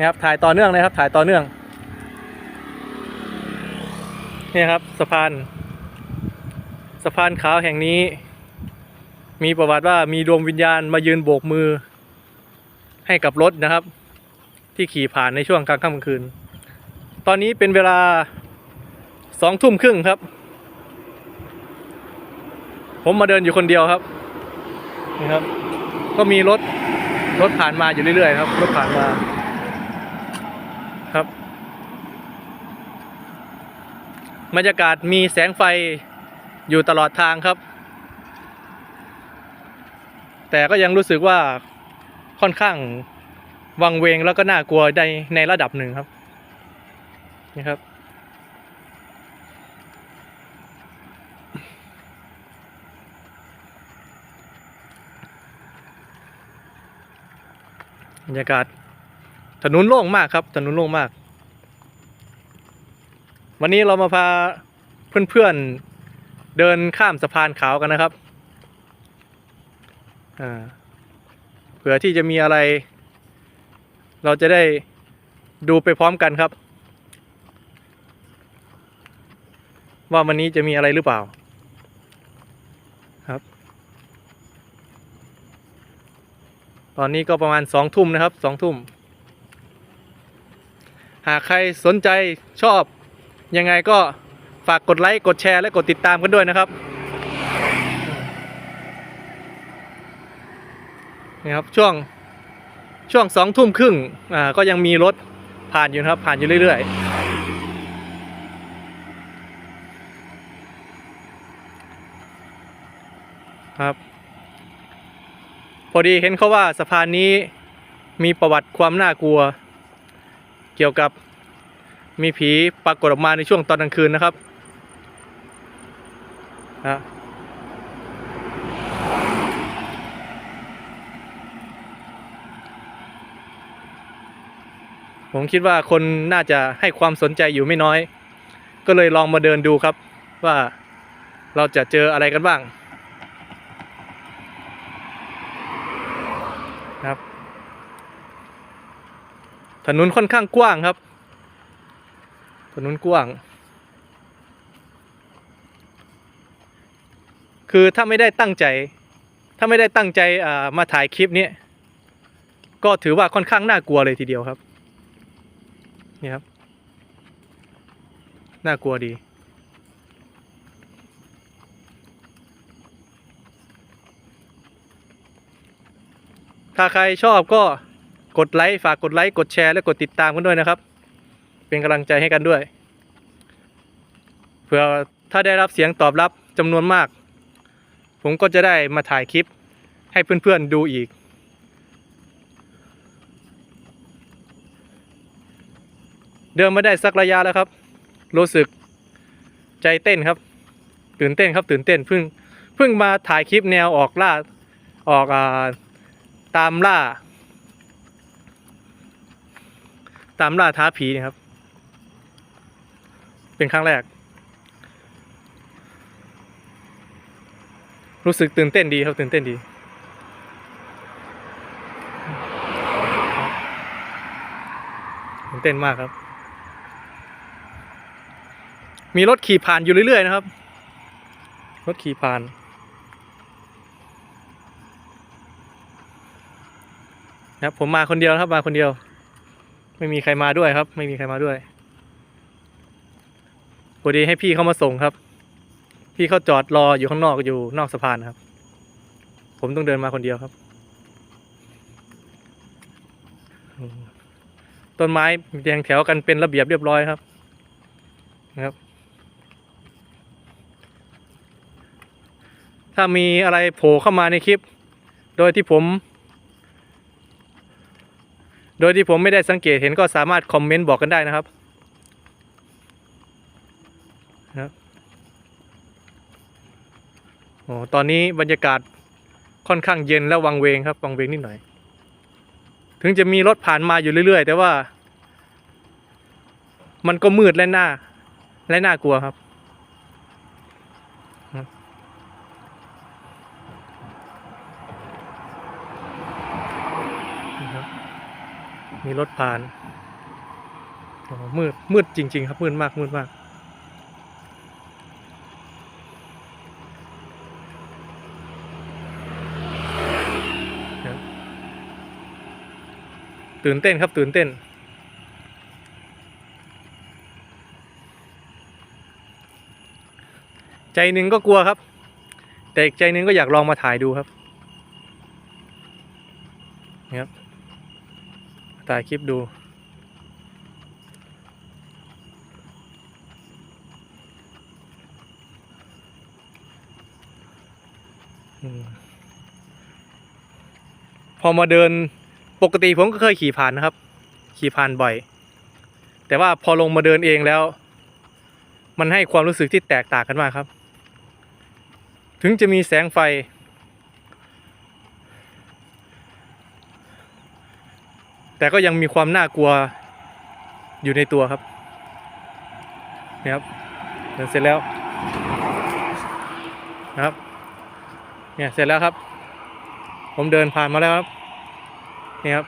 นะครับถ่ายต่อเนื่องเลยครับ ถ่ายต่อเนื่องนี่ครับสะพานสะพานขาวแห่งนี้ มีประวัติว่ามีดวงวิญญาณมายืนโบกมือ ให้กับรถนะครับ ที่ขี่ผ่านในช่วงกลางค่ำกลางคืน ตอนนี้เป็นเวลาสองทุ่มครึ่งครับ ผมมาเดินอยู่คนเดียวครับนี่ครับ ก็มีรถรถผ่านมาอยู่เรื่อยๆครับรถผ่านมาครับ บรรยากาศมีแสงไฟอยู่ตลอดทางครับ แต่ก็ยังรู้สึกว่าค่อนข้างวังเวงแล้วก็น่ากลัวในในระดับหนึ่งครับนี่ครับ บรรยากาศถนนโล่งมากครับถนนโล่งมาก วันนี้เรามาพาเพื่อนๆเดินข้ามสะพานขาวกันนะครับเผื่อที่จะมีอะไร เราจะได้ดูไปพร้อมกันครับ ว่าวันนี้จะมีอะไรหรือเปล่าครับ ตอนนี้ก็ประมาณสองทุ่มนะครับสองทุ่ม หากใครสนใจชอบ ยังไงก็ฝากกดไลค์ กดแชร์ และกดติดตามกันด้วยนะครับนี่ครับช่วงช่วงสองทุ่มครึ่งอ่าก็ยังมีรถผ่านอยู่นะครับ ผ่านอยู่เรื่อยๆ ครับ พอดีเห็นเขาว่าสะพานนี้มีประวัติความน่ากลัว เกี่ยวกับ มีผีปรากฏออกมาในช่วงตอนกลางคืนนะครับนะผมคิดว่าคนน่าจะให้ความสนใจอยู่ไม่น้อย ก็เลยลองมาเดินดูครับ ว่าเราจะเจออะไรกันบ้างครับถนนค่อนข้างกว้างครับ ถนนกว้าง คือถ้าไม่ได้ตั้งใจ ถ้าไม่ได้ตั้งใจมาถ่ายคลิปนี้ก็ถือว่าค่อนข้างน่ากลัวเลยทีเดียวครับ นี่ครับ น่ากลัวดี ถ้าใครชอบก็กดไลค์ ฝากกดไลค์ กดแชร์ และกดติดตามกันด้วยนะครับ เป็นกำลังใจให้กันด้วยเพื่อถ้าได้รับเสียงตอบรับจำนวนมาก ผมก็จะได้มาถ่ายคลิปให้เพื่อนๆดูอีก เดินมาได้สักระยะแล้วครับ รู้สึกใจเต้นครับ ตื่นเต้นครับตื่นเต้นเพิ่งเพิ่งมาถ่ายคลิปแนวออกล่าออกอ่าตามล่า ตามล่าท้าผีเนะครับ เป็นครั้งแรก รู้สึกตื่นเต้นดีครับตื่นเต้นดี ตื่นเต้นมากครับ มีรถขี่ผ่านอยู่เรื่อยๆนะครับ รถขี่ผ่านนะครับผมมาคนเดียวครับมาคนเดียว ไม่มีใครมาด้วยครับ ไม่มีใครมาด้วย พอดีให้พี่เขามาส่งครับ พี่เขาจอดรออยู่ข้างนอกอยู่นอกสะพานครับ ผมต้องเดินมาคนเดียวครับ ต้นไม้เรียงแถวกันเป็นระเบียบเรียบร้อยครับนะครับ ถ้ามีอะไรโผล่เข้ามาในคลิป โดยที่ผม โดยที่ผมไม่ได้สังเกตเห็นก็สามารถคอมเมนต์บอกกันได้นะครับ โอ้ตอนนี้บรรยากาศค่อนข้างเย็นและวังเวงครับ วังเวงนิดหน่อย ถึงจะมีรถผ่านมาอยู่เรื่อย ๆ แต่ว่า มันก็มืดและน่าและน่ากลัวครับ มีรถผ่านโอ้มืดมืดจริง ๆ ครับมืดมากมืดมาก ตื่นเต้นครับตื่นเต้น ใจหนึ่งก็กลัวครับ แต่อีกใจหนึ่งก็อยากลองมาถ่ายดูครับนี่ครับถ่ายคลิปดูพอมาเดิน ปกติผมก็เคยขี่ผ่านนะครับ ขี่ผ่านบ่อย แต่ว่าพอลงมาเดินเองแล้ว มันให้ความรู้สึกที่แตกต่างกันมากครับ ถึงจะมีแสงไฟ แต่ก็ยังมีความน่ากลัวอยู่ในตัวครับนี่ครับเดินเสร็จแล้วนะครับเนี่ยเสร็จแล้วครับ ผมเดินผ่านมาแล้วครับ นี่ครับ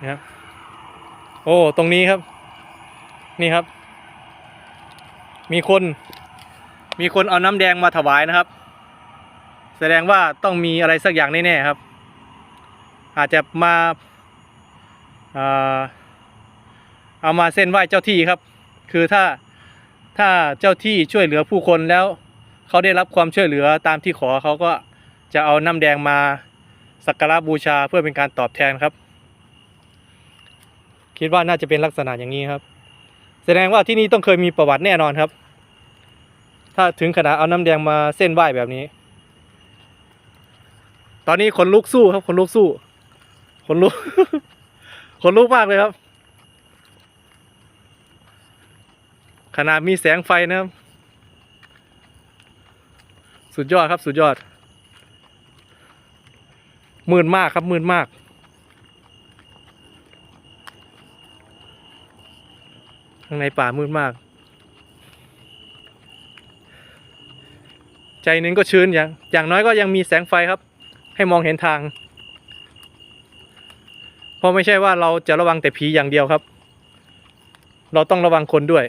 นี่ครับ โอ้ตรงนี้ครับ นี่ครับ มีคน มีคนเอาน้ำแดงมาถวายนะครับ แสดงว่าต้องมีอะไรสักอย่างแน่ๆครับ อาจจะมาเอ่อเอามาเส้นไหว้เจ้าที่ครับ คือถ้าถ้าเจ้าที่ช่วยเหลือผู้คนแล้ว เขาได้รับความช่วยเหลือตามที่ขอเขาก็จะเอาน้ำแดงมา สักการะบูชาเพื่อเป็นการตอบแทนครับ คิดว่าน่าจะเป็นลักษณะอย่างนี้ครับ แสดงว่าที่นี่ต้องเคยมีประวัติแน่นอนครับ ถ้าถึงขนาดเอาน้ำแดงมาเส้นไหว้แบบนี้ ตอนนี้คนลุกสู้ครับคนลุกสู้คนลุกคนลุกมากเลยครับ ขนาดมีแสงไฟนะครับ สุดยอดครับสุดยอด มืดมากครับมืดมาก ข้างในป่ามืดมาก ใจหนึงก็ชื้นอย่าง อย่างน้อยก็ยังมีแสงไฟครับ ให้มองเห็นทาง เพราะไม่ใช่ว่าเราจะระวังแต่ผีอย่างเดียวครับ เราต้องระวังคนด้วย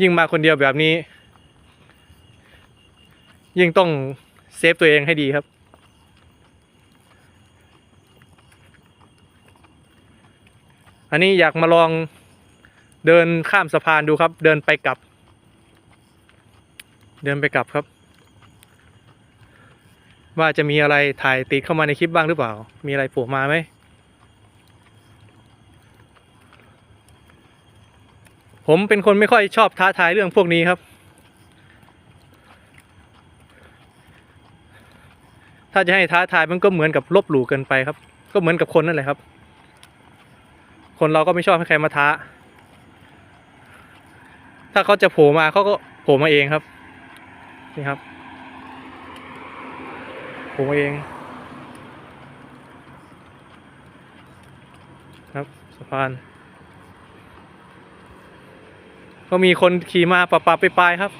ยิ่งมาคนเดียวแบบนี้ ยิ่งต้องเซฟตัวเองให้ดีครับ อันนี้อยากมาลองเดินข้ามสะพานดูครับ เดินไปกลับ เดินไปกลับครับ ว่าจะมีอะไรถ่ายติดเข้ามาในคลิปบ้างหรือเปล่า มีอะไรโผล่มาไหมผมเป็นคนไม่ค่อยชอบท้าทายเรื่องพวกนี้ครับ ถ้าจะให้ท้าทายมันก็เหมือนกับลบหลู่เกินไปครับ ก็เหมือนกับคนนั่นแหละครับ คนเราก็ไม่ชอบให้ใครมาท้า ถ้าเขาจะโผล่มาเขาก็โผล่มาเองครับ นี่ครับโผล่มาเอง ครับสะพาน ก็มีคนขี่มาปะปะไปปลายครับ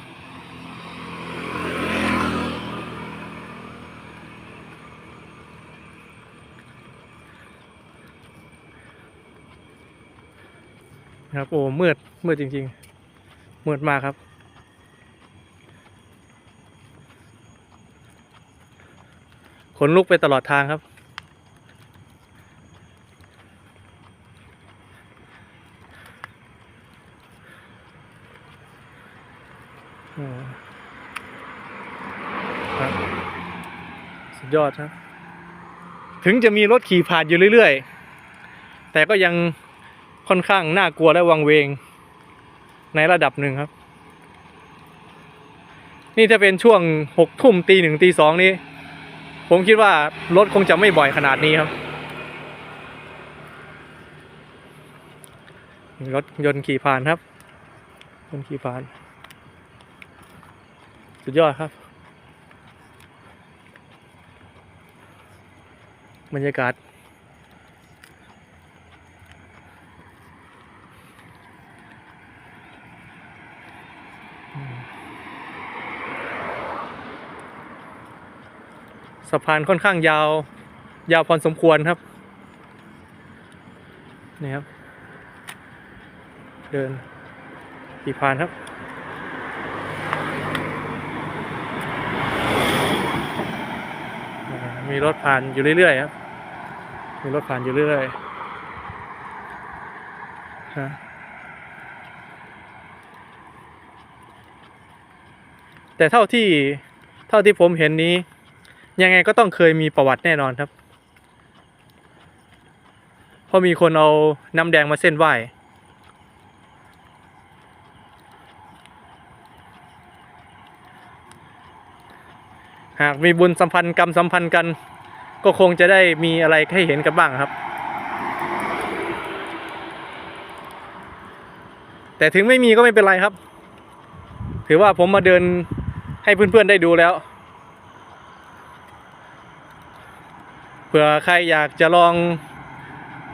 ครับ โอ้มืดมืดจริง ๆ มืดมากครับ ขนลุกไปตลอดทางครับอืมครับ สุดยอดครับ ถึงจะมีรถขี่ผ่านอยู่เรื่อย ๆ แต่ก็ยัง ค่อนข้างน่ากลัวและวังเวง ในระดับหนึ่งครับ นี่ถ้าเป็นช่วงหกทุ่มตีหนึ่งตีสองนี้ผมคิดว่ารถคงจะไม่บ่อยขนาดนี้ครับ รถยนต์ขี่ผ่านครับยนต์ขี่ผ่าน สุดยอดครับ บรรยากาศ สะพานค่อนข้างยาว ยาวพอสมควรครับนี่ครับ เดินขี่ผ่านครับ มีรถผ่านอยู่เรื่อยๆครับ มีรถผ่านอยู่เรื่อยๆฮะแต่เท่าที่เท่าที่ผมเห็นนี้ ยังไงก็ต้องเคยมีประวัติแน่นอนครับ เพราะมีคนเอาน้ำแดงมาเส้นไหว้หากมีบุญสัมพันธ์กรรมสัมพันธ์กัน ก็คงจะได้มีอะไรให้เห็นกันบ้างครับ แต่ถึงไม่มีก็ไม่เป็นไรครับ ถือว่าผมมาเดินให้เพื่อนๆได้ดูแล้ว เผื่อใครอยากจะลอง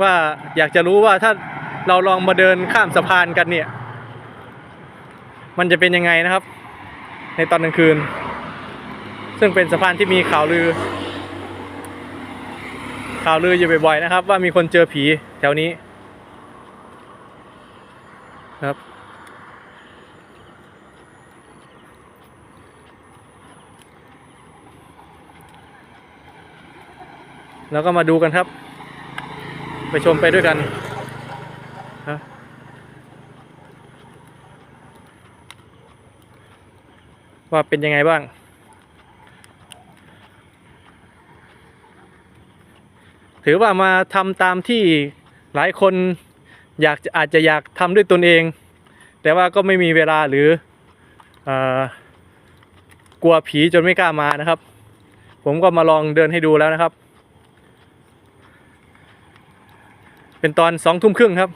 ว่าอยากจะรู้ว่าถ้าเราลองมาเดินข้ามสะพานกันเนี่ย มันจะเป็นยังไงนะครับ ในตอนกลางคืน ซึ่งเป็นสะพานที่มีข่าวลือ ข่าวลืออยู่บ่อยๆนะครับ ว่ามีคนเจอผีแถวนี้ แล้วก็มาดูกันครับ ไปชมไปด้วยกันนะว่าเป็นยังไงบ้าง ถือว่ามาทำตามที่หลายคนอยากอาจจะอยากทำด้วยตนเอง แต่ว่าก็ไม่มีเวลาหรืออกลัวผีจนไม่กล้ามานะครับ ผมก็มาลองเดินให้ดูแล้วนะครับ เป็นตอนสองทุ่มครึ่งครับ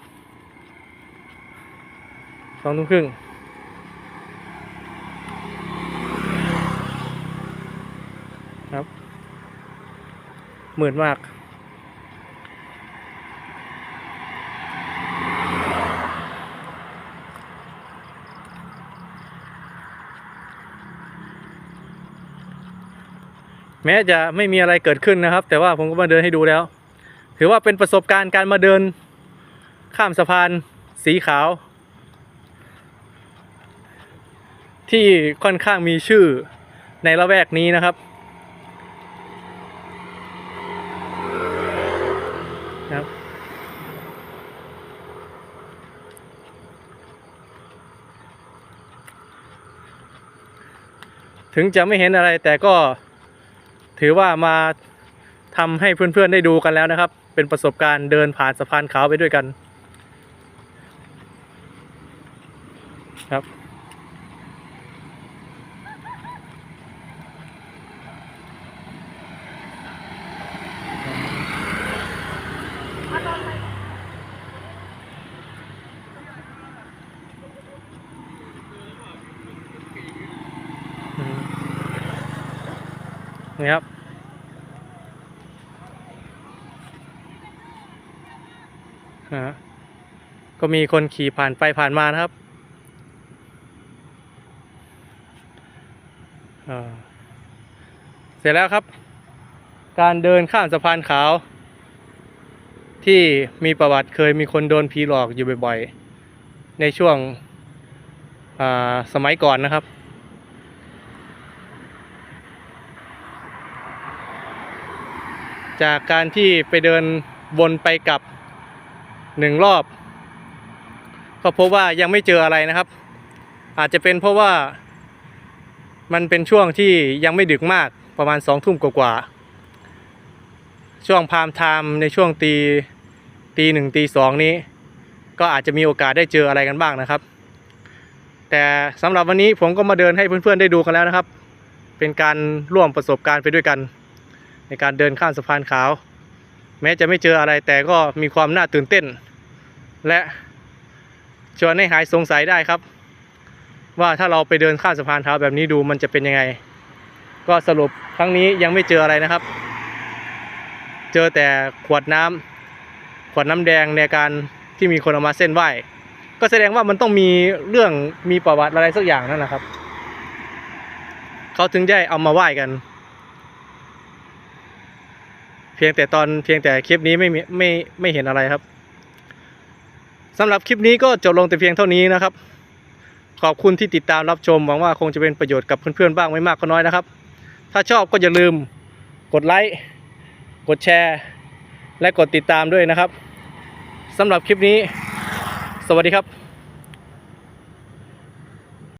สองทุ่มครึ่งครับหมืดมากแม้จะไม่มีอะไรเกิดขึ้นนะครับ แต่ว่าผมก็มาเดินให้ดูแล้ว ถือว่าเป็นประสบการณ์การมาเดินข้ามสะพานสีขาว ที่ค่อนข้างมีชื่อในละแวกนี้นะครับนะครับถึงจะไม่เห็นอะไรแต่ก็ถือว่ามาทำให้เพื่อนๆได้ดูกันแล้วนะครับ เป็นประสบการณ์เดินผ่านสะพานขาวไปด้วยกันครับ นี่ครับ นะฮะ ก็มีคนขี่ผ่านไปผ่านมานะครับเสร็จแล้วครับ การเดินข้ามสะพานขาว ที่มีประวัติเคยมีคนโดนผีหลอกอยู่บ่อยๆ ในช่วงสมัยก่อนนะครับ จากการที่ไปเดินวนไปกลับ หนึ่งรอบ ก็พบว่ายังไม่เจออะไรนะครับ อาจจะเป็นเพราะว่ามันเป็นช่วงที่ยังไม่ดึกมากประมาณสองทุ่มกว่าๆช่วงพามไทม์ในช่วงตีตีหนึ่งตีสองนี้ ก็อาจจะมีโอกาสได้เจออะไรกันบ้างนะครับ แต่สำหรับวันนี้ผมก็มาเดินให้เพื่อนๆได้ดูกันแล้วนะครับ เป็นการร่วมประสบการณ์ไปด้วยกัน ในการเดินข้ามสะพานขาว แม้จะไม่เจออะไรแต่ก็มีความน่าตื่นเต้น และชวนให้หายสงสัยได้ครับ ว่าถ้าเราไปเดินข้ามสะพานขาแบบนี้ดูมันจะเป็นยังไง ก็สรุปครั้งนี้ยังไม่เจออะไรนะครับ เจอแต่ขวดน้ำขวดน้ำแดงในการที่มีคนเอามาเส้นไหว้ก็แสดงว่ามันต้องมีเรื่องมีประวัติอะไรสักอย่างนั่นแหละครับเขาถึงได้เอามาไหว้กัน เพียงแต่ตอนเพียงแต่คลิปนี้ไม่มีไม่ไม่เห็นอะไรครับ สำหรับคลิปนี้ก็จบลงแต่เพียงเท่านี้นะครับ ขอบคุณที่ติดตามรับชมหวังว่าคงจะเป็นประโยชน์กับเพื่อนๆบ้างไม่มากก็น้อยนะครับ ถ้าชอบก็อย่าลืมกดไลค์กดแชร์ และกดติดตามด้วยนะครับสำหรับคลิปนี้ สวัสดีครับ